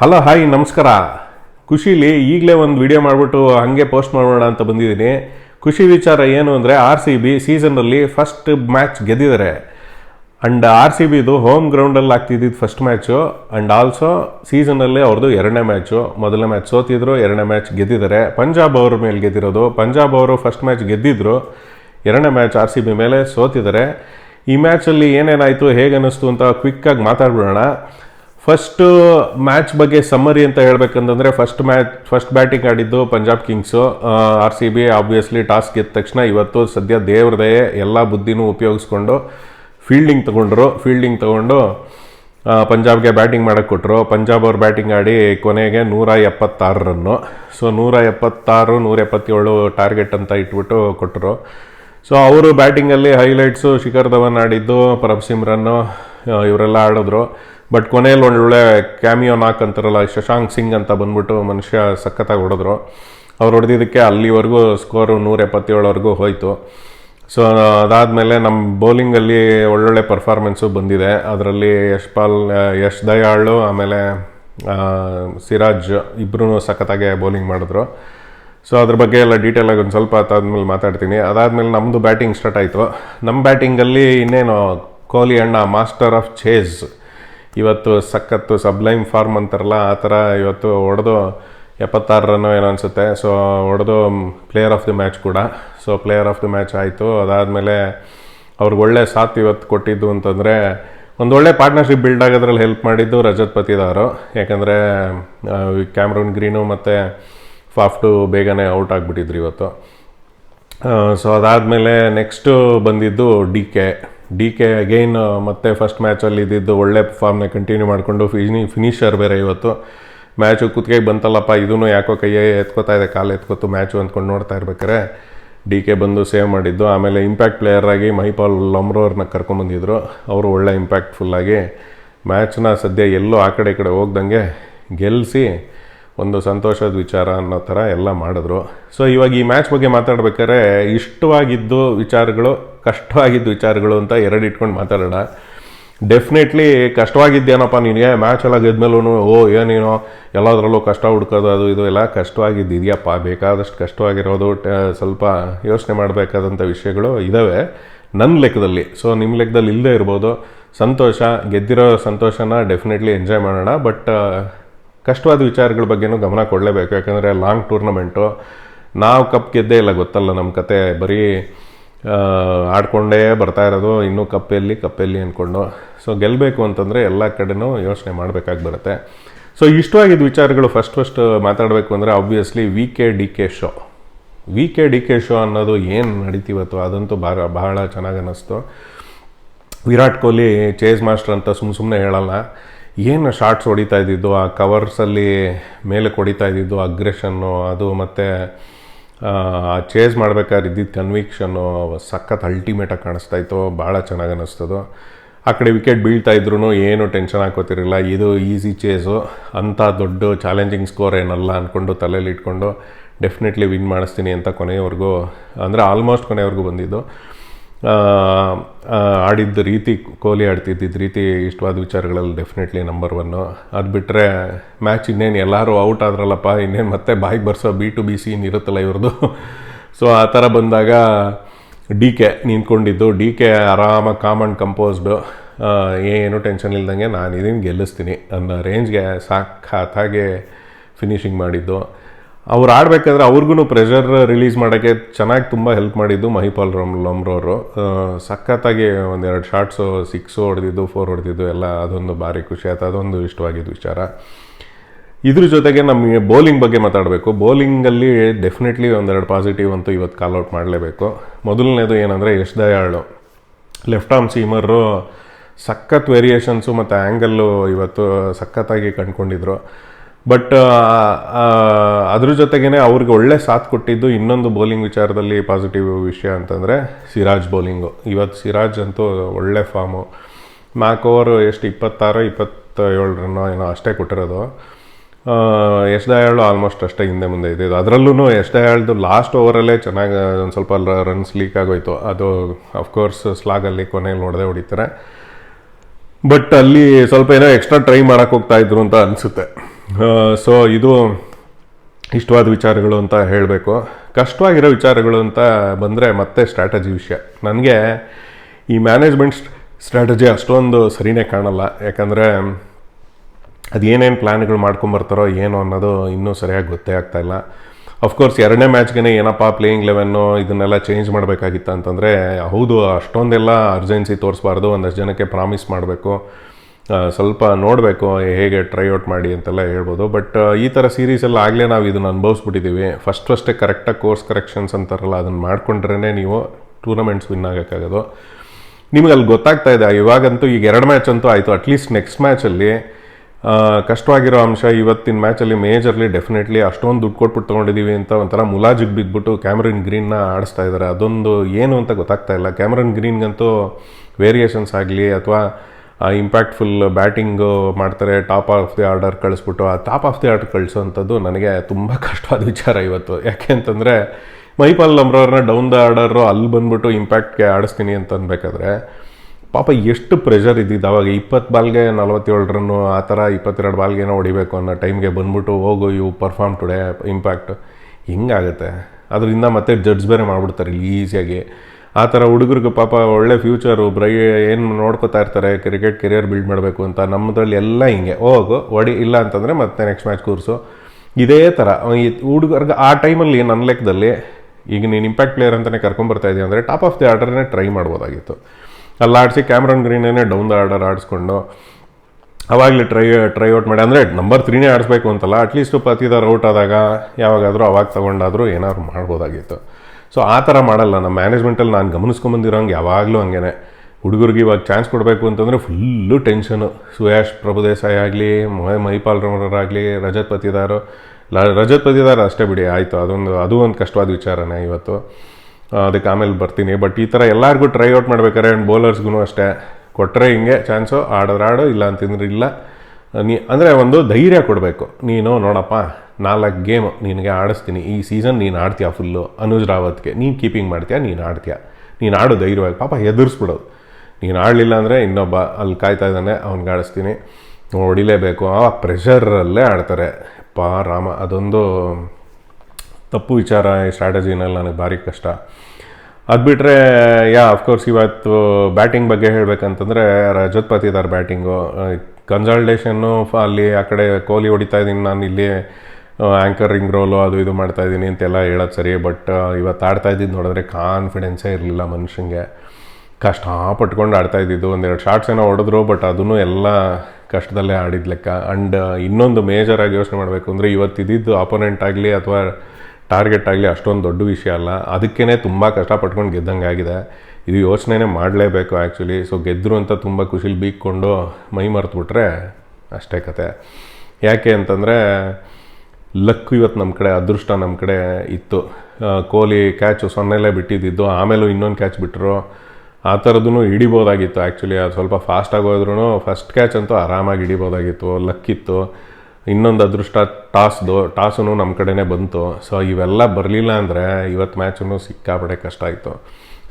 Hello, hi, ನಮಸ್ಕಾರ. ಖುಷಿಲಿ ಈಗಲೇ ಒಂದು ವಿಡಿಯೋ ಮಾಡಿಬಿಟ್ಟು ಹಾಗೆ ಪೋಸ್ಟ್ ಮಾಡೋಣ ಅಂತ ಬಂದಿದ್ದೀನಿ. ಖುಷಿ ವಿಚಾರ ಏನು ಅಂದರೆ ಆರ್ ಸಿ ಬಿ ಸೀಸನಲ್ಲಿ ಫಸ್ಟ್ ಮ್ಯಾಚ್ ಗೆದ್ದಿದ್ದಾರೆ. ಆ್ಯಂಡ್ ಆರ್ ಸಿ ಬಿದು ಹೋಮ್ ಗ್ರೌಂಡಲ್ಲಿ ಆಗ್ತಿದ್ದಿದ್ದು ಫಸ್ಟ್ ಮ್ಯಾಚು ಆ್ಯಂಡ್ ಆಲ್ಸೋ ಸೀಸನಲ್ಲೇ ಅವ್ರದ್ದು ಎರಡನೇ ಮ್ಯಾಚು ಮೊದಲನೇ ಮ್ಯಾಚ್ ಸೋತಿದ್ರು, ಎರಡನೇ ಮ್ಯಾಚ್ ಗೆದ್ದಿದ್ದಾರೆ. ಪಂಜಾಬ್ ಅವ್ರ ಮೇಲೆ ಗೆದ್ದಿರೋದು. ಪಂಜಾಬ್ ಅವರು ಫಸ್ಟ್ ಮ್ಯಾಚ್ ಗೆದ್ದಿದ್ರು. ಎರಡನೇ ಮ್ಯಾಚ್ ಆರ್ ಸಿ ಬಿ ಮೇಲೆ ಸೋತಿದ್ದಾರೆ. ಈ ಮ್ಯಾಚಲ್ಲಿ ಏನೇನಾಯಿತು ಹೇಗೆ ಅನ್ನಿಸ್ತು ಅಂತ ಕ್ವಿಕ್ಕಾಗಿ ಮಾತಾಡ್ಬಿಡೋಣ. ಫಸ್ಟು ಮ್ಯಾಚ್ ಬಗ್ಗೆ ಸಮ್ಮರಿ ಅಂತ ಹೇಳ್ಬೇಕಂತಂದರೆ ಫಸ್ಟ್ ಮ್ಯಾಚ್ ಫಸ್ಟ್ ಬ್ಯಾಟಿಂಗ್ ಆಡಿದ್ದು Punjab Kings R C B obviously toss ಗೆದ್ದ ತಕ್ಷಣ ಇವತ್ತು ಸದ್ಯ ದೇವ್ರದೇ ಎಲ್ಲ ಬುದ್ಧಿನೂ ಉಪಯೋಗಿಸ್ಕೊಂಡು ಫೀಲ್ಡಿಂಗ್ ತಗೊಂಡ್ರು. ಫೀಲ್ಡಿಂಗ್ ತಗೊಂಡು ಪಂಜಾಬ್ಗೆ ಬ್ಯಾಟಿಂಗ್ ಮಾಡಕ್ಕೆ ಕೊಟ್ಟರು ಪಂಜಾಬ್ ಅವ್ರು ಬ್ಯಾಟಿಂಗ್ ಆಡಿ ಕೊನೆಗೆ ನೂರ ಎಪ್ಪತ್ತಾರು ರನ್ನು. ಸೊ ನೂರ ಎಪ್ಪತ್ತಾರು, ನೂರ ಎಪ್ಪತ್ತೇಳು ಟಾರ್ಗೆಟ್ ಅಂತ ಇಟ್ಬಿಟ್ಟು ಕೊಟ್ಟರು ಸೊ ಅವರು ಬ್ಯಾಟಿಂಗಲ್ಲಿ ಹೈಲೈಟ್ಸು ಶಿಖರ್ ಧವನ್ ಆಡಿದ್ದು ಪ್ರಭ್ ಸಿಮ್ರನ್ನು ಇವರೆಲ್ಲ ಆಡಿದ್ರು. ಬಟ್ ಕೊನೆಯಲ್ಲಿ ಒಳ್ಳೊಳ್ಳೆ ಕ್ಯಾಮಿಯೋ ನಾಕ್ ಅಂತಾರಲ್ಲ, ಶಶಾಂಕ್ ಸಿಂಗ್ ಅಂತ ಬಂದ್ಬಿಟ್ಟು ಮನುಷ್ಯ ಸಖತ್ತಾಗಿ ಹೊಡೆದ್ರು. ಅವ್ರು ಹೊಡೆದಿದ್ದಕ್ಕೆ ಅಲ್ಲಿವರೆಗೂ ಸ್ಕೋರು ನೂರ ಎಪ್ಪತ್ತೇಳವರೆಗೂ ಹೋಯಿತು. ಸೊ ಅದಾದಮೇಲೆ ನಮ್ಮ ಬೌಲಿಂಗಲ್ಲಿ ಒಳ್ಳೊಳ್ಳೆ ಪರ್ಫಾರ್ಮೆನ್ಸು ಬಂದಿದೆ. ಅದರಲ್ಲಿ ಯಶ್ಪಾಲ್ ಯಶ್ ದಯಾಳು, ಆಮೇಲೆ ಸಿರಾಜ್ ಇಬ್ಬರೂ ಸಖತ್ತಾಗೆ ಬೌಲಿಂಗ್ ಮಾಡಿದ್ರು. ಸೊ ಅದ್ರ ಬಗ್ಗೆ ಎಲ್ಲ ಡೀಟೇಲಾಗಿ ಒಂದು ಸ್ವಲ್ಪ ಅದಾದ್ಮೇಲೆ ಮಾತಾಡ್ತೀನಿ. ಅದಾದಮೇಲೆ ನಮ್ಮದು ಬ್ಯಾಟಿಂಗ್ ಸ್ಟಾರ್ಟ್ ಆಯಿತು. ನಮ್ಮ ಬ್ಯಾಟಿಂಗಲ್ಲಿ ಇನ್ನೇನು ಕೊಹ್ಲಿ ಅಣ್ಣ ಮಾಸ್ಟರ್ ಆಫ್ ಚೇಸ್ ಇವತ್ತು ಸಖತ್ತು ಸಬ್ಲೈಮ್ ಫಾರ್ಮ್ ಅಂತಾರಲ್ಲ, ಆ ಥರ ಇವತ್ತು ಹೊಡೆದು ಎಪ್ಪತ್ತಾರು ರನ್ನು ಏನೋ ಅನಿಸುತ್ತೆ. ಸೊ ಹೊಡೆದು ಪ್ಲೇಯರ್ ಆಫ್ ದಿ ಮ್ಯಾಚ್ ಕೂಡ. So player of the match ಆಯಿತು. ಅದಾದಮೇಲೆ ಅವ್ರಿಗೆ ಒಳ್ಳೆ ಸಾತ್ ಇವತ್ತು ಕೊಟ್ಟಿದ್ದು ಅಂತಂದರೆ, ಒಂದು ಒಳ್ಳೆ ಪಾರ್ಟ್ನರ್ಶಿಪ್ ಬಿಲ್ಡ್ ಆಗೋದ್ರಲ್ಲಿ ಹೆಲ್ಪ್ ಮಾಡಿದ್ದು ರಜತ್ ಪತಿದಾರು ಯಾಕಂದರೆ ಕ್ಯಾಮ್ರೂನ್ ಗ್ರೀನು ಮತ್ತು ಫಾಫ್ಟು ಬೇಗನೆ ಔಟ್ ಆಗಿಬಿಟ್ಟಿದ್ರು ಇವತ್ತು. ಸೊ ಅದಾದಮೇಲೆ ನೆಕ್ಸ್ಟು ಬಂದಿದ್ದು D K D K again ಮತ್ತೆ ಫಸ್ಟ್ ಮ್ಯಾಚಲ್ಲಿ ಇದ್ದಿದ್ದು ಒಳ್ಳೆ ಫಾರ್ಮ್ನ ಕಂಟಿನ್ಯೂ ಮಾಡಿಕೊಂಡು ಫಿನಿ ಫಿನಿಷರ್ ಬೇರೆ ಇವತ್ತು. ಮ್ಯಾಚು ಕುತ್ತಿಗೆ ಬಂತಲ್ಲಪ್ಪ ಇದೂ ಯಾಕೋ ಕೈಯೇ ಎತ್ಕೋತಾ ಇದೆ, ಕಾಲು ಎತ್ಕೊತು ಮ್ಯಾಚು ಅಂದ್ಕೊಂಡು ನೋಡ್ತಾ ಇರ್ಬೇಕಾರೆ ಡಿ ಕೆ ಬಂದು ಸೇವ್ ಮಾಡಿದ್ದು. ಆಮೇಲೆ ಇಂಪ್ಯಾಕ್ಟ್ ಪ್ಲೇಯರಾಗಿ ಮಹಿಪಾಲ್ ಲಮ್ರೋರ್ನ ಕರ್ಕೊಂಬಂದಿದ್ರು ಅವರು ಒಳ್ಳೆ ಇಂಪ್ಯಾಕ್ಟ್ಫುಲ್ಲಾಗಿ ಮ್ಯಾಚ್ನ ಸದ್ಯ ಎಲ್ಲೋ ಆ ಕಡೆ ಈ ಕಡೆ ಹೋಗ್ದಂಗೆ ಗೆಲ್ಲಿಸಿ ಒಂದು ಸಂತೋಷದ ವಿಚಾರ ಅನ್ನೋ ಥರ ಎಲ್ಲ ಮಾಡಿದ್ರು. ಸೊ ಇವಾಗ ಈ ಮ್ಯಾಚ್ ಬಗ್ಗೆ ಮಾತಾಡ್ಬೇಕಾದ್ರೆ ಇಷ್ಟವಾಗಿದ್ದು ವಿಚಾರಗಳು, ಕಷ್ಟವಾಗಿದ್ದು ವಿಚಾರಗಳು ಅಂತ ಎರಡು ಇಟ್ಕೊಂಡು ಮಾತಾಡೋಣ. ಡೆಫಿನೆಟ್ಲಿ ಕಷ್ಟವಾಗಿದ್ದೇನಪ್ಪ ನಿನಗೆ ಮ್ಯಾಚ್ ಎಲ್ಲ ಗೆದ್ಮೇಲೂ ಓ ಏನೇನೋ ಎಲ್ಲದರಲ್ಲೂ ಕಷ್ಟ ಹುಡ್ಕೋದು, ಅದು, ಇದು ಎಲ್ಲ ಕಷ್ಟವಾಗಿದ್ದು ಇದೆಯಪ್ಪ? ಬೇಕಾದಷ್ಟು ಕಷ್ಟವಾಗಿರೋದು ಸ್ವಲ್ಪ ಯೋಚನೆ ಮಾಡಬೇಕಾದಂಥ ವಿಷಯಗಳು ಇದ್ದಾವೆ ನನ್ನ ಲೆಕ್ಕದಲ್ಲಿ. ಸೊ ನಿಮ್ಮ ಲೆಕ್ಕದಲ್ಲಿ ಇಲ್ಲದೆ ಇರ್ಬೋದು. ಸಂತೋಷ, ಗೆದ್ದಿರೋ ಸಂತೋಷನ ಡೆಫಿನೆಟ್ಲಿ ಎಂಜಾಯ್ ಮಾಡೋಣ. ಬಟ್ ಕಷ್ಟವಾದ ವಿಚಾರಗಳ ಬಗ್ಗೆನೂ ಗಮನ ಕೊಡಲೇಬೇಕು. ಯಾಕಂದರೆ ಲಾಂಗ್ ಟೂರ್ನಮೆಂಟು ನಾವು ಕಪ್ ಗೆದ್ದೇ ಇಲ್ಲ ಗೊತ್ತಲ್ಲ ನಮ್ಮ ಕತೆ. ಬರೀ ಆಡ್ಕೊಂಡೇ ಬರ್ತಾ ಇರೋದು, ಇನ್ನೂ ಕಪ್ಪೆಲ್ಲಿ ಕಪ್ಪೆಲ್ಲಿ ಅಂದ್ಕೊಂಡು ಸೊ ಗೆಲ್ಲಬೇಕು ಅಂತಂದರೆ ಎಲ್ಲ ಕಡೆನೂ ಯೋಚನೆ ಮಾಡಬೇಕಾಗಿ ಬರುತ್ತೆ. ಸೊ ಇಷ್ಟವಾಗಿದ್ದ ವಿಚಾರಗಳು ಫಸ್ಟ್ ಫಸ್ಟ್ ಮಾತಾಡಬೇಕು ಅಂದರೆ obviously V K D K show V K D K show ಅನ್ನೋದು ಏನು ನಡೀತೀವತ್ತು ಅದಂತೂ ಭಾಳ ಬಹಳ ಚೆನ್ನಾಗಿ ಅನ್ನಿಸ್ತು. ವಿರಾಟ್ ಕೊಹ್ಲಿ ಚೇಸ್ ಮಾಸ್ಟರ್ ಅಂತ ಸುಮ್ಮ ಸುಮ್ಮನೆ ಹೇಳಲ್ಲ. ಏನು ಶಾರ್ಟ್ಸ್ ಹೊಡಿತಾ ಇದ್ದಿದ್ದು? ಆ ಕವರ್ಸಲ್ಲಿ ಮೇಲೆ ಹೊಡಿತಾ ಇದ್ದಿದ್ದು ಅಗ್ರೆಷನ್ನು ಅದು ಮತ್ತು, ಆ ಚೇಸ್ ಮಾಡ್ಬೇಕಾದ್ರೆ ಇದ್ದಿದ್ದು ಕನ್ವಿಕ್ಷನ್ನು ಸಖತ್ ಅಲ್ಟಿಮೇಟಾಗಿ ಕಾಣಿಸ್ತಾ ಇತ್ತು. ಭಾಳ ಚೆನ್ನಾಗಿ ಅನ್ನಿಸ್ತದು. ಆ ಕಡೆ ವಿಕೆಟ್ ಬೀಳ್ತಾ ಇದ್ರು ಏನು ಟೆನ್ಷನ್ ಹಾಕೋತಿರಲಿಲ್ಲ. ಇದು ಈಸಿ ಚೇಸು ಅಂಥ ದೊಡ್ಡ ಚಾಲೆಂಜಿಂಗ್ ಸ್ಕೋರ್ ಏನಲ್ಲ ಅಂದ್ಕೊಂಡು ತಲೆಯಲ್ಲಿ ಇಟ್ಕೊಂಡು ಡೆಫಿನೆಟ್ಲಿ ವಿನ್ ಮಾಡಿಸ್ತೀನಿ ಅಂತ ಕೊನೆಯವರೆಗೂ ಅಂದರೆ ಆಲ್ಮೋಸ್ಟ್ ಕೊನೆಯವರೆಗೂ ಬಂದಿದ್ದು. ಆಡಿದ್ದ ರೀತಿ, ಕೊಹ್ಲಿ ಆಡ್ತಿದ್ದಿದ್ದ ರೀತಿ ಇಷ್ಟವಾದ ವಿಚಾರಗಳಲ್ಲಿ ಡೆಫಿನೆಟ್ಲಿ ನಂಬರ್ ಒನ್ನು ಅದು ಬಿಟ್ಟರೆ ಮ್ಯಾಚ್ ಇನ್ನೇನು ಎಲ್ಲರೂ ಔಟ್ ಆದ್ರಲ್ಲಪ್ಪ, ಇನ್ನೇನು ಮತ್ತೆ ಬಾಯಿಗೆ ಬರ್ಸೋ ಬಿ ಟು ಬಿ ಸೀನ್ ಇರುತ್ತಲ್ಲ ಇವ್ರದ್ದು ಸೊ ಆ ಥರ ಬಂದಾಗ ಡಿ ಕೆ ನಿಂತ್ಕೊಂಡಿದ್ದು. ಡಿ ಕೆ ಆರಾಮಾಗಿ ಕಾಮನ್ ಕಂಪೋಸ್ಡು ಏನು ಟೆನ್ಷನ್ ಇಲ್ದಂಗೆ ನಾನು ಇದನ್ನು ಗೆಲ್ಲಿಸ್ತೀನಿ ಅನ್ನೋ ರೇಂಜ್ಗೆ ಸಾಕಾಗಿ ಫಿನಿಶಿಂಗ್ ಮಾಡಿದ್ದು. ಅವ್ರು ಆಡಬೇಕಾದ್ರೆ ಅವ್ರಿಗೂ ಪ್ರೆಷರ್ ರಿಲೀಸ್ ಮಾಡೋಕ್ಕೆ ಚೆನ್ನಾಗಿ ತುಂಬ ಹೆಲ್ಪ್ ಮಾಡಿದ್ದು ಮಹಿಪಾಲ್ ರಮ್ ಲಮ್ರವರು. ಸಖತ್ತಾಗಿ ಒಂದೆರಡು ಶಾರ್ಟ್ಸು ಸಿಕ್ಸು ಹೊಡೆದಿದ್ದು ಫೋರ್ ಹೊಡೆದಿದ್ದು ಎಲ್ಲ ಅದೊಂದು ಭಾರಿ ಖುಷಿ ಆಯ್ತು. ಅದೊಂದು ಇಷ್ಟವಾಗಿದ್ದು ವಿಚಾರ. ಇದ್ರ ಜೊತೆಗೆ ನಮಗೆ ಬೌಲಿಂಗ್ ಬಗ್ಗೆ ಮಾತಾಡಬೇಕು. ಬೌಲಿಂಗಲ್ಲಿ ಡೆಫಿನೆಟ್ಲಿ ಒಂದೆರಡು ಪಾಸಿಟಿವ್ ಅಂತೂ ಇವತ್ತು ಕಾಲ್ಔಟ್ ಮಾಡಲೇಬೇಕು. ಮೊದಲನೇದು ಏನಂದರೆ Yash Dayal. Left arm seamer ಸಖತ್ ವೇರಿಯೇಷನ್ಸು ಮತ್ತು ಆ್ಯಂಗಲ್ಲು ಇವತ್ತು ಸಖತ್ತಾಗಿ ಕಂಡುಕೊಂಡಿದ್ರು. ಬಟ್ ಅದ್ರ ಜೊತೆಗೇ ಅವ್ರಿಗೆ ಒಳ್ಳೆ ಸಾಥ್ ಕೊಟ್ಟಿದ್ದು ಇನ್ನೊಂದು ಬೌಲಿಂಗ್ ವಿಚಾರದಲ್ಲಿ ಪಾಸಿಟಿವ್ ವಿಷಯ ಅಂತಂದರೆ ಸಿರಾಜ್ ಬೌಲಿಂಗು ಇವತ್ತು ಸಿರಾಜ್ ಅಂತೂ ಒಳ್ಳೆ ಫಾರ್ಮು ನಾಲ್ಕು ಓವರ್ ಎಷ್ಟು, ಇಪ್ಪತ್ತಾರು, ಇಪ್ಪತ್ತೇಳು ರನ್ನೋ ಏನೋ ಅಷ್ಟೇ ಕೊಟ್ಟಿರೋದು. ಎಸ್ ಯಶ್ ದಯಾಳು ಆಲ್ಮೋಸ್ಟ್ ಅಷ್ಟೇ ಹಿಂದೆ ಮುಂದೆ ಇದ್ದಿದ್ದು. ಅದರಲ್ಲೂ ಯಶ್ ದಯಾಳ್ದು ಲಾಸ್ಟ್ ಓವರಲ್ಲೇ ಚೆನ್ನಾಗಿ ಒಂದು ಸ್ವಲ್ಪ ರನ್ಸ್ ಲೀಕ್ ಆಗೋಯ್ತು. ಅದು ಅಫ್ಕೋರ್ಸ್ ಸ್ಲಾಗಲ್ಲಿ ಕೊನೆಯಲ್ಲಿ ನೋಡದೆ ಹೊಡಿತಾರೆ. ಬಟ್ ಅಲ್ಲಿ ಸ್ವಲ್ಪ ಏನೋ ಎಕ್ಸ್ಟ್ರಾ ಟ್ರೈ ಮಾಡೋಕ್ಕೆ ಹೋಗ್ತಾ ಇದ್ರು ಅಂತ ಅನಿಸುತ್ತೆ. ಸೊ ಇದು ಇಷ್ಟವಾದ ವಿಚಾರಗಳು ಅಂತ ಹೇಳಬೇಕು. ಕಷ್ಟವಾಗಿರೋ ವಿಚಾರಗಳು ಅಂತ ಬಂದರೆ ಮತ್ತೆ ಸ್ಟ್ರಾಟಜಿ ವಿಷಯ. ನನಗೆ ಈ ಮ್ಯಾನೇಜ್ಮೆಂಟ್ ಸ್ಟ್ರಾಟಜಿ ಅಷ್ಟೊಂದು ಸರಿನೇ ಕಾಣಲ್ಲ. ಯಾಕಂದರೆ ಅದು ಏನೇನು ಪ್ಲ್ಯಾನ್ಗಳು ಮಾಡ್ಕೊಂಬರ್ತಾರೋ ಏನು ಅನ್ನೋದು ಇನ್ನೂ ಸರಿಯಾಗಿ ಗೊತ್ತೇ ಆಗ್ತಾ ಇಲ್ಲ. ಅಫ್ಕೋರ್ಸ್ ಎರಡನೇ ಮ್ಯಾಚ್ಗೆ ಏನಪ್ಪ ಪ್ಲೇಯಿಂಗ್ ಲೆವೆನ್ನು ಇದನ್ನೆಲ್ಲ ಚೇಂಜ್ ಮಾಡಬೇಕಾಗಿತ್ತು ಅಂತಂದರೆ ಹೌದು, ಅಷ್ಟೊಂದೆಲ್ಲ ಅರ್ಜೆನ್ಸಿ ತೋರಿಸ್ಬಾರ್ದು, ಒಂದಷ್ಟು ಜನಕ್ಕೆ ಪ್ರಾಮಿಸ್ ಮಾಡಬೇಕು. ಸ್ವಲ್ಪ ನೋಡಬೇಕು ಹೇಗೆ ಟ್ರೈ ಔಟ್ ಮಾಡಿ ಅಂತೆಲ್ಲ ಹೇಳ್ಬೋದು. ಬಟ್ ಈ ಥರ ಸೀರೀಸೆಲ್ಲ ಆಗಲೇ ನಾವು ಇದನ್ನು ಅನುಭವಿಸ್ಬಿಟ್ಟಿದ್ದೀವಿ ಫಸ್ಟ್ ಫಸ್ಟೇ ಕರೆಕ್ಟಾಗಿ ಕೋರ್ಸ್ ಕರೆಕ್ಷನ್ಸ್ ಅಂತಾರಲ್ಲ, ಅದನ್ನು ಮಾಡ್ಕೊಂಡ್ರೇ ನೀವು ಟೂರ್ನಮೆಂಟ್ಸ್ ವಿನ್ ಆಗೋಕ್ಕಾಗೋದು. ನಿಮಗೆ ಅಲ್ಲಿ ಗೊತ್ತಾಗ್ತಾ ಇದೆ, ಇವಾಗಂತೂ ಈಗ ಎರಡು ಮ್ಯಾಚ್ ಅಂತೂ ಆಯಿತು. ಅಟ್ಲೀಸ್ಟ್ ನೆಕ್ಸ್ಟ್ ಮ್ಯಾಚಲ್ಲಿ ಕಷ್ಟವಾಗಿರೋ ಅಂಶ ಇವತ್ತಿನ ಮ್ಯಾಚಲ್ಲಿ ಮೇಜರ್ಲಿ ಡೆಫಿನೆಟ್ಲಿ ಅಷ್ಟೊಂದು ದುಡ್ಡು ಕೊಟ್ಬಿಟ್ಟು ತೊಗೊಂಡಿದ್ದೀವಿ ಅಂತ ಒಂಥರ ಮುಲಾಜಿಗೆ ಬಿದ್ದುಬಿಟ್ಟು ಕ್ಯಾಮ್ರನ್ ಗ್ರೀನ್ನ ಆಡಿಸ್ತಾ ಇದ್ದಾರೆ ಅದೊಂದು ಏನು ಅಂತ ಗೊತ್ತಾಗ್ತಾ ಇಲ್ಲ. ಕ್ಯಾಮ್ರನ್ ಗ್ರೀನ್ಗಂತೂ ವೇರಿಯೇಷನ್ಸ್ ಆಗಲಿ ಅಥವಾ ಇಂಪ್ಯಾಕ್ಟ್ಫುಲ್ ಬ್ಯಾಟಿಂಗು ಮಾಡ್ತಾರೆ. ಟಾಪ್ ಆಫ್ ದಿ ಆರ್ಡರ್ ಕಳಿಸ್ಬಿಟ್ಟು ಆ ಟಾಪ್ ಆಫ್ ದಿ ಆರ್ಡರ್ ಕಳಿಸೋವಂಥದ್ದು ನನಗೆ ತುಂಬ ಕಷ್ಟವಾದ ವಿಚಾರ ಇವತ್ತು. ಯಾಕೆ ಅಂತಂದರೆ, ಮೈಪಾಲ್ ನಮ್ರವ್ರನ್ನ ಡೌನ್ ದ ಆರ್ಡರು ಅಲ್ಲಿ ಬಂದ್ಬಿಟ್ಟು ಇಂಪ್ಯಾಕ್ಟ್ಗೆ ಆಡಿಸ್ತೀನಿ ಅಂತ ಅನ್ಬೇಕಾದ್ರೆ, ಪಾಪ ಎಷ್ಟು ಪ್ರೆಷರ್ ಇದ್ದಿದ್ದು. ಅವಾಗ ಇಪ್ಪತ್ತು ಬಾಲ್ಗೆ ನಲ್ವತ್ತೇಳು ರನ್ನು ಆ ಥರ ಇಪ್ಪತ್ತೆರಡು ಬಾಲ್ಗೇನೋ ಹೊಡಿಬೇಕು ಅನ್ನೋ ಟೈಮ್ಗೆ ಬಂದ್ಬಿಟ್ಟು, ಹೋಗು ಇವು ಪರ್ಫಾರ್ಮ್ ಟುಡೇ ಇಂಪ್ಯಾಕ್ಟ್ ಹಿಂಗಾಗುತ್ತೆ. ಅದರಿಂದ ಮತ್ತೆ ಜಡ್ಜ್ ಬೇರೆ ಮಾಡಿಬಿಡ್ತಾರೆ ಇಲ್ಲಿ ಈಸಿಯಾಗಿ ಆ ಥರ ಹುಡುಗರಿಗೆ ಪಾಪ ಒಳ್ಳೆ ಫ್ಯೂಚರು ಬ್ರೈ ಏನು ನೋಡ್ಕೋತಾ ಇರ್ತಾರೆ ಕ್ರಿಕೆಟ್ ಕೆರಿಯರ್ ಬಿಲ್ಡ್ ಮಾಡಬೇಕು ಅಂತ ನಮ್ಮದ್ರಲ್ಲಿ ಎಲ್ಲ ಹಿಂಗೆ. ಹೋಗು ಒಡಿ ಇಲ್ಲ ಅಂತಂದರೆ ಮತ್ತೆ ನೆಕ್ಸ್ಟ್ ಮ್ಯಾಚ್ ಕೂರಿಸು. ಇದೇ ಥರ, ಈ ಹುಡುಗರ್ಗೆ ಆ ಟೈಮಲ್ಲಿ ನನ್ನ ಲೆಕ್ಕದಲ್ಲಿ, ಈಗ ನೀನು ಇಂಪ್ಯಾಕ್ಟ್ ಪ್ಲೇಯರ್ ಅಂತಲೇ ಕರ್ಕೊಂಬರ್ತಾ ಇದೆಯಾ ಅಂದರೆ ಟಾಪ್ ಆಫ್ ದಿ ಆರ್ಡರ್ನೇ ಟ್ರೈ ಮಾಡ್ಬೋದಾಗಿತ್ತು. ಅಲ್ಲಿ ಆಡಿಸಿ ಕ್ಯಾಮ್ರನ್ ಗ್ರೀನೇ ಡೌನ್ ದ ಆರ್ಡರ್ ಆಡಿಸ್ಕೊಂಡು, ಅವಾಗಲೇ ಟ್ರೈ ಟ್ರೈ ಔಟ್ ಮಾಡಿ, ಅಂದರೆ ನಂಬರ್ ತ್ರೀನೇ ಆಡಿಸ್ಬೇಕು ಅಂತಲ್ಲ ಅಟ್ಲೀಸ್ಟು ಪತಿದಾರ್ ಔಟ್ ಆದಾಗ ಯಾವಾಗಾದರೂ ಅವಾಗ ತೊಗೊಂಡಾದರೂ ಏನಾದ್ರು ಮಾಡ್ಬೋದಾಗಿತ್ತು. ಸೊ ಆ ಥರ ಮಾಡಲ್ಲ. ನಮ್ಮ ಮ್ಯಾನೇಜ್ಮೆಂಟಲ್ಲಿ ನಾನು ಗಮನಿಸ್ಕೊಂಬಂದಿರೋಂಗೆ ಯಾವಾಗಲೂ ಹಂಗೇನೆ. ಹುಡುಗರಿಗೆ ಇವಾಗ ಚಾನ್ಸ್ ಕೊಡಬೇಕು ಅಂತಂದರೆ ಫುಲ್ಲು ಟೆನ್ಷನು ಸುಯಾಶ್ ಪ್ರಭುದೇಸಾಯಿ ಆಗಲಿ ಮಹೇ ಮೈಪಾಲ್ ರಮಣರಾಗಲಿ ರಜತ್ ಪತಿದಾರು. ಲ, ರಜತ್ ಪತಿದಾರ ಅಷ್ಟೇ ಬಿಡಿ, ಆಯಿತು. ಅದೊಂದು, ಅದು ಒಂದು ಕಷ್ಟವಾದ ವಿಚಾರನೇ ಇವತ್ತು. ಅದಕ್ಕೆ ಆಮೇಲೆ ಬರ್ತೀನಿ. ಬಟ್ ಈ ಥರ ಎಲ್ಲರಿಗೂ ಟ್ರೈ ಔಟ್ ಮಾಡ್ಬೇಕಾದ್ರೆ ಆ್ಯಂಡ್ ಬೌಲರ್ಸ್ಗೂ ಅಷ್ಟೇ. ಕೊಟ್ಟರೆ ಹಿಂಗೆ ಚಾನ್ಸು ಆಡೋದ್ರಾಡು ಆಡು ಇಲ್ಲ ಅಂತಂದ್ರೆ ಇಲ್ಲ ನೀ, ಅಂದರೆ ಒಂದು ಧೈರ್ಯ ಕೊಡಬೇಕು. ನೀನು ನೋಡಪ್ಪ. ನಾಲ್ಕು ಗೇಮ್ ನಿನಗೆ ಆಡಿಸ್ತೀನಿ. ಈ ಸೀಸನ್ ನೀನು ಆಡ್ತೀಯ ಫುಲ್ಲು ಅನುಜ್ ರಾವತ್ಗೆ. ನೀನು ಕೀಪಿಂಗ್ ಮಾಡ್ತೀಯಾ, ನೀನು ಆಡ್ತೀಯ. ನೀನು ಆಡು ಧೈರ್ಯವಾಗಿ ಪಾಪ ಹೆದರ್ಸ್ಬಿಡೋದು. ನೀನು ಆಡಲಿಲ್ಲ ಅಂದರೆ ಇನ್ನೊಬ್ಬ ಅಲ್ಲಿ ಕಾಯ್ತಾ ಇದ್ದಾನೆ, ಅವ್ನಿಗೆ ಆಡಿಸ್ತೀನಿ. ಹೊಡಿಲೇಬೇಕು ಆ ಪ್ರೆಷರಲ್ಲೇ ಆಡ್ತಾರೆ. ಪಾ ರಾಮ, ಅದೊಂದು ತಪ್ಪು ವಿಚಾರ ಈ ಸ್ಟ್ರಾಟಜಿನಲ್ಲಿ ನನಗೆ ಭಾರಿ ಕಷ್ಟ. ಅದು ಬಿಟ್ಟರೆ ಯಾ ಅಫ್ಕೋರ್ಸ್ ಇವತ್ತು ಬ್ಯಾಟಿಂಗ್ ಬಗ್ಗೆ ಹೇಳಬೇಕಂತಂದರೆ, ರಜತ್ ಪತಿದಾರ್ ಬ್ಯಾಟಿಂಗು ಕನ್ಸಲ್ಟೇಷನ್ನು ಅಲ್ಲಿ ಆ ಕಡೆ ಕೊಹ್ಲಿ ಹೊಡಿತಾ ಇದ್ದೀನಿ ನಾನು ಇಲ್ಲಿ ಆ್ಯಂಕರಿಂಗ್ ರೋಲು ಅದು ಇದು ಮಾಡ್ತಾ ಇದ್ದೀನಿ ಅಂತೆಲ್ಲ ಹೇಳೋದು ಸರಿ ಬಟ್ ಇವತ್ತು ಆಡ್ತಾ ಇದ್ದಿದ್ದು ನೋಡಿದ್ರೆ ಕಾನ್ಫಿಡೆನ್ಸೇ ಇರಲಿಲ್ಲ ಮನುಷ್ಯಂಗೆ. ಕಷ್ಟಪಟ್ಕೊಂಡು ಆಡ್ತಾ ಇದ್ದಿದ್ದು ಒಂದೆರಡು ಶಾರ್ಟ್ಸ್ ಏನೋ ಹೊಡೆದ್ರು ಬಟ್ ಅದನ್ನು ಎಲ್ಲ ಕಷ್ಟದಲ್ಲೇ ಆಡಿದ ಲೆಕ್ಕ. ಆ್ಯಂಡ್ ಇನ್ನೊಂದು ಮೇಜರಾಗಿ ಯೋಚನೆ ಮಾಡಬೇಕು ಅಂದರೆ ಇವತ್ತು ಇದ್ದಿದ್ದು ಅಪೋನೆಂಟ್ ಆಗಲಿ ಅಥವಾ ಟಾರ್ಗೆಟ್ ಆಗಲಿ ಅಷ್ಟೊಂದು ದೊಡ್ಡ ವಿಷಯ ಅಲ್ಲ. ಅದಕ್ಕೇ ತುಂಬ ಕಷ್ಟಪಟ್ಕೊಂಡು ಗೆದ್ದಂಗೆ ಆಗಿದೆ. ಇದು ಯೋಚನೆನೇ ಮಾಡಲೇಬೇಕು ಆ್ಯಕ್ಚುಲಿ ಸೊ ಗೆದ್ದರು ಅಂತ ತುಂಬ ಖುಷಿಲಿ ಬೀಕ್ಕೊಂಡು ಮೈ ಮರೆತುಬಿಟ್ರೆ ಅಷ್ಟೇ ಕತೆ. ಯಾಕೆ ಅಂತಂದರೆ ಲಕ್ ಇವತ್ತು ನಮ್ಮ ಕಡೆ, ಅದೃಷ್ಟ ನಮ್ಮ ಕಡೆ ಇತ್ತು. ಕೊಹ್ಲಿ ಕ್ಯಾಚು ಸೊನ್ನೆಲ್ಲೇ ಬಿಟ್ಟಿದ್ದಿದ್ದು, ಆಮೇಲೂ ಇನ್ನೊಂದು ಕ್ಯಾಚ್ ಬಿಟ್ಟರು ಆ ಥರದ್ದು ಹಿಡಿಬೋದಾಗಿತ್ತು ಆ್ಯಕ್ಚುಲಿ ಅದು ಸ್ವಲ್ಪ ಫಾಸ್ಟಾಗಿ ಹೋದ್ರೂ ಫಸ್ಟ್ ಕ್ಯಾಚ್ ಅಂತೂ ಆರಾಮಾಗಿ ಹಿಡಿಬೋದಾಗಿತ್ತು, ಲಕ್ಕಿತ್ತು. ಇನ್ನೊಂದು ಅದೃಷ್ಟ ಟಾಸ್ದು, ಟಾಸ್ನು ನಮ್ಮ ಕಡೆನೇ ಬಂತು. ಸೊ ಇವೆಲ್ಲ ಬರಲಿಲ್ಲ ಅಂದರೆ ಇವತ್ತು ಮ್ಯಾಚನ್ನು ಸಿಕ್ಕಾಪಡೆ ಕಷ್ಟ ಆಯಿತು.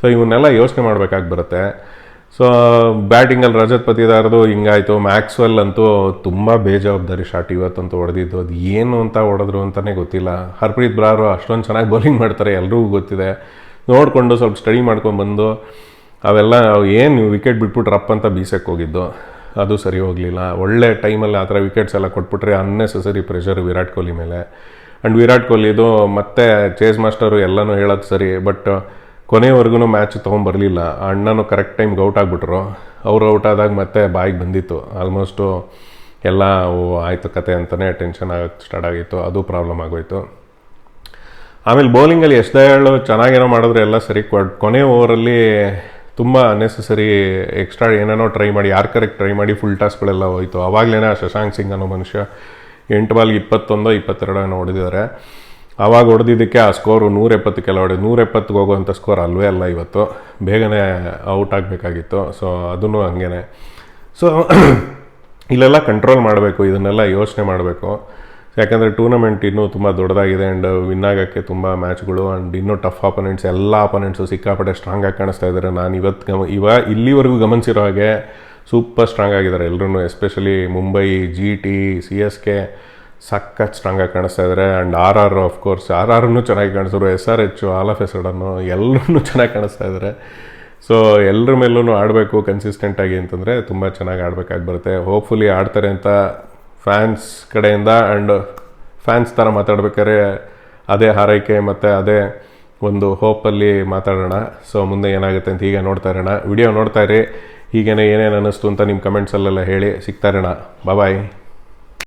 ಸೊ ಇವನ್ನೆಲ್ಲ ಯೋಚನೆ ಮಾಡಬೇಕಾಗಿ ಬರುತ್ತೆ. ಸೊ ಬ್ಯಾಟಿಂಗಲ್ಲಿ ರಜತ್ ಪತಿದಾರದು ಹಿಂಗಾಯಿತು. ಮ್ಯಾಕ್ಸ್ವೆಲ್ ಅಂತೂ ತುಂಬ ಬೇಜವಾಬ್ದಾರಿ ಶಾಟ್ ಇವತ್ತಂತೂ ಹೊಡೆದಿದ್ದು. ಅದು ಏನು ಅಂತ ಹೊಡೆದ್ರು ಅಂತಲೇ ಗೊತ್ತಿಲ್ಲ. ಹರ್ಪ್ರೀತ್ ಬ್ರಾರು ಅಷ್ಟೊಂದು ಚೆನ್ನಾಗಿ ಬೌಲಿಂಗ್ ಮಾಡ್ತಾರೆ, ಎಲ್ರಿಗೂ ಗೊತ್ತಿದೆ. ನೋಡಿಕೊಂಡು ಸ್ವಲ್ಪ ಸ್ಟಡಿ ಮಾಡ್ಕೊಂಡು ಬಂದು, ಅವೆಲ್ಲ ಏನು ವಿಕೆಟ್ ಬಿಟ್ಬಿಟ್ಟು ರಪ್ ಅಂತ ಬೀಸಕ್ಕೆ ಹೋಗಿದ್ದು? ಅದು ಸರಿ ಹೋಗಲಿಲ್ಲ. ಒಳ್ಳೆ ಟೈಮಲ್ಲಿ ಆ ಥರ ವಿಕೆಟ್ಸ್ ಎಲ್ಲ ಕೊಟ್ಬಿಟ್ರೆ ಅನ್ನೆಸೆಸರಿ ಪ್ರೆಷರ್ ವಿರಾಟ್ ಕೊಹ್ಲಿ ಮೇಲೆ. ಆ್ಯಂಡ್ ವಿರಾಟ್ ಕೊಹ್ಲಿದು ಮತ್ತೆ ಚೇಸ್ ಮಾಸ್ಟರು ಎಲ್ಲನೂ ಹೇಳೋದು ಸರಿ ಬಟ್ ಕೊನೆಯವರೆಗೂ ಮ್ಯಾಚ್ ತೊಗೊಂಬರಲಿಲ್ಲ ಅಣ್ಣನೂ ಕರೆಕ್ಟ್ ಟೈಮ್ಗೆ ಔಟ್ ಆಗಿಬಿಟ್ರು. ಅವ್ರು ಔಟ್ ಆದಾಗ ಮತ್ತೆ ಬಾಯಿಗೆ ಬಂದಿತ್ತು. ಆಲ್ಮೋಸ್ಟು ಎಲ್ಲ ಆಯಿತು ಕತೆ ಅಂತಲೇ ಟೆನ್ಷನ್ ಆಗೋಕ್ಕೆ ಸ್ಟಾರ್ಟ್ ಆಗಿತ್ತು. ಅದು ಪ್ರಾಬ್ಲಮ್ ಆಗೋಯ್ತು. ಆಮೇಲೆ ಬೌಲಿಂಗಲ್ಲಿ ಎಷ್ಟು ಹೇಳು ಚೆನ್ನಾಗೇನೋ ಮಾಡಿದ್ರೆ ಎಲ್ಲ ಸರಿ ಕೊನೆ ಓವರಲ್ಲಿ ತುಂಬ ಅನ್ನೆಸೆಸರಿ ಎಕ್ಸ್ಟ್ರಾ ಏನೇನೋ ಟ್ರೈ ಮಾಡಿ, ಯಾರು ಕರೆಕ್ಟ್ ಟ್ರೈ ಮಾಡಿ ಫುಲ್ ಟಾಸ್ಗಳೆಲ್ಲ ಹೋಯ್ತು. ಆವಾಗಲೇ ಶಶಾಂಕ್ ಸಿಂಗ್ ಅನ್ನೋ ಮನುಷ್ಯ ಎಂಟು ಬಾಲ್ಗೆ ಇಪ್ಪತ್ತೊಂದು, ಇಪ್ಪತ್ತೆರಡೋ ಏನೋ ಹೊಡೆದಿದ್ದಾರೆ. ಆವಾಗ ಹೊಡೆದಿದ್ದಕ್ಕೆ ಆ ಸ್ಕೋರು ನೂರ ಎಪ್ಪತ್ತಕ್ಕೆಲ್ಲ ಹೊಡೆದು ನೂರ ಎಪ್ಪತ್ತಿಗೆ ಹೋಗುವಂಥ ಸ್ಕೋರ್ ಅಲ್ವೇ ಅಲ್ಲ ಇವತ್ತು. ಬೇಗನೆ ಔಟ್ ಆಗಬೇಕಾಗಿತ್ತು. ಸೊ ಅದನ್ನು ಹಂಗೇ ಸೊ ಇಲ್ಲೆಲ್ಲ ಕಂಟ್ರೋಲ್ ಮಾಡಬೇಕು, ಇದನ್ನೆಲ್ಲ ಯೋಚನೆ ಮಾಡಬೇಕು. ಯಾಕಂದರೆ ಟೂರ್ನಮೆಂಟ್ ಇನ್ನೂ ತುಂಬ ದೊಡ್ಡದಾಗಿದೆ ಆ್ಯಂಡ್ ವಿನ್ ಆಗೋಕ್ಕೆ ತುಂಬ ಮ್ಯಾಚ್ಗಳು ಆ್ಯಂಡ್ ಇನ್ನೂ ಟಫ್ ಆಪೋನೆಂಟ್ಸ್ ಎಲ್ಲ ಆಪೋನೆಂಟ್ಸು ಸಿಕ್ಕಾಪಟ್ಟೆ ಸ್ಟ್ರಾಂಗಾಗಿ ಕಾಣಿಸ್ತಾ ಇದ್ದಾರೆ ನಾನು ಇವತ್ತು ಗಮ, ಇವ, ಇಲ್ಲಿವರೆಗೂ ಗಮನಿಸಿರೋ ಹಾಗೆ ಸೂಪರ್ ಸ್ಟ್ರಾಂಗ್ ಆಗಿದ್ದಾರೆ ಎಲ್ಲರೂ especially Mumbai G T C S K ಸಖತ್ ಸ್ಟ್ರಾಂಗಾಗಿ ಕಾಣಿಸ್ತಾ ಇದ್ದಾರೆ and R R of course R ಆರ್ನು ಚೆನ್ನಾಗಿ ಕಾಣಿಸಿದ್ರು S R H all of S sudden ಎಲ್ಲರೂ ಚೆನ್ನಾಗಿ ಕಾಣಿಸ್ತಾ ಇದ್ದಾರೆ ಸೊ ಎಲ್ಲರ ಮೇಲೂ ಆಡಬೇಕು ಕನ್ಸಿಸ್ಟೆಂಟಾಗಿ ಅಂತಂದರೆ ತುಂಬ ಚೆನ್ನಾಗಿ ಆಡಬೇಕಾಗಿ ಬರುತ್ತೆ. ಹೋಪ್ಫುಲಿ ಆಡ್ತಾರೆ ಅಂತ ಫ್ಯಾನ್ಸ್ ಕಡೆಯಿಂದ ಆ್ಯಂಡ್ ಫ್ಯಾನ್ಸ್ ಥರ ಮಾತಾಡ್ಬೇಕಾದ್ರೆ ಅದೇ ಹಾರೈಕೆ ಮತ್ತು ಅದೇ ಒಂದು ಹೋಪಲ್ಲಿ ಮಾತಾಡೋಣ. ಸೊ ಮುಂದೆ ಏನಾಗುತ್ತೆ ಅಂತ ಹೀಗೆ ನೋಡ್ತಾ ಇರೋಣ. ವಿಡಿಯೋ ನೋಡ್ತಾ ಇರಿ. ಹೀಗೇನೆ ಏನೇನು ಅನ್ನಿಸ್ತು ಅಂತ ನಿಮ್ಮ ಕಮೆಂಟ್ಸಲ್ಲೆಲ್ಲ ಹೇಳಿ. ಸಿಗ್ತಾ ಇರೋಣ. ಬಾಯ್